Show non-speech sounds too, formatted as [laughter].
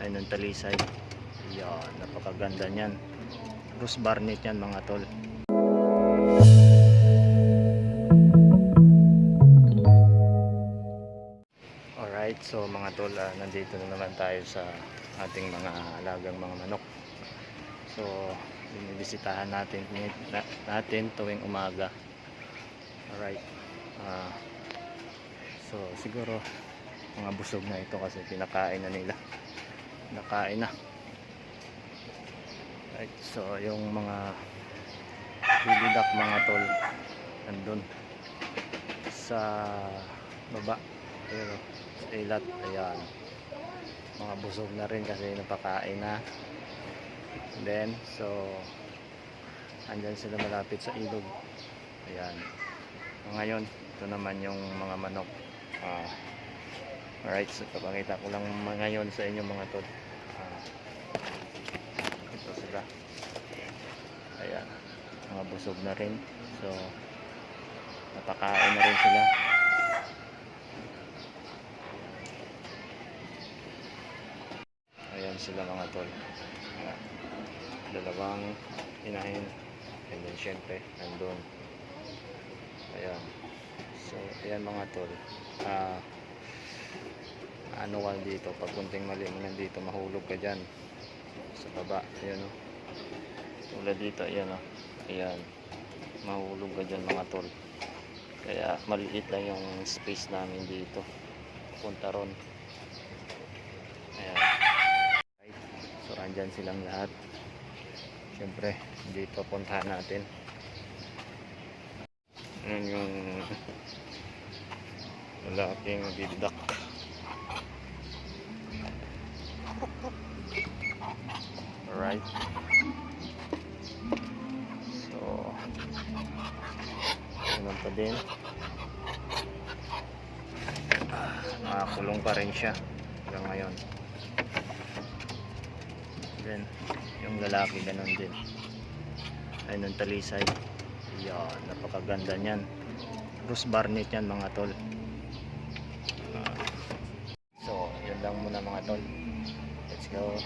ay ng talisay. Yan napakaganda niyan. Bruce Barnett yan mga tol. Alright so mga tol ah, nandito na naman tayo sa ating mga alagang mga manok. So binibisitahan natin na, natin tuwing umaga. Alright ah so siguro mga busog na ito kasi pinakain na nila nakain na. Right so yung mga bilidak mga tol nandun sa baba. Ayun o sa ilat ayan. Mga busog na rin kasi napakain na. Then so andyan sila malapit sa ilog. Ayan. Ngayon ito naman yung mga manok. Ah alright so papakita ko lang ngayon sa inyo mga tol. Ah ito sila. Ayan mga busog na rin. So napakain na rin sila. Ayan sila mga tol. Ayan. dalawang inahin. And then syempre nandun. Ayan. So ayan mga tol. Ah ano ka dito pag kunting mali mo nandito mahulog ka dyan. Sa baba ayan o tulad dito ayan o ayan. Mahulog ka dyan mga tol. Kaya maliit lang yung space namin dito. Punta ron. Ayan. So andyan silang lahat. Syempre dito puntahan natin. Yun yung [laughs] lalaking bidak ganun pa din. Nakakulong pa rin siya. Hanggang ngayon. Then yung lalaki ganun din. Ay ng talisay. Yan napakaganda niyan. Bruce Barnett yan mga tol. Ah. so yun lang muna mga tol. Let's go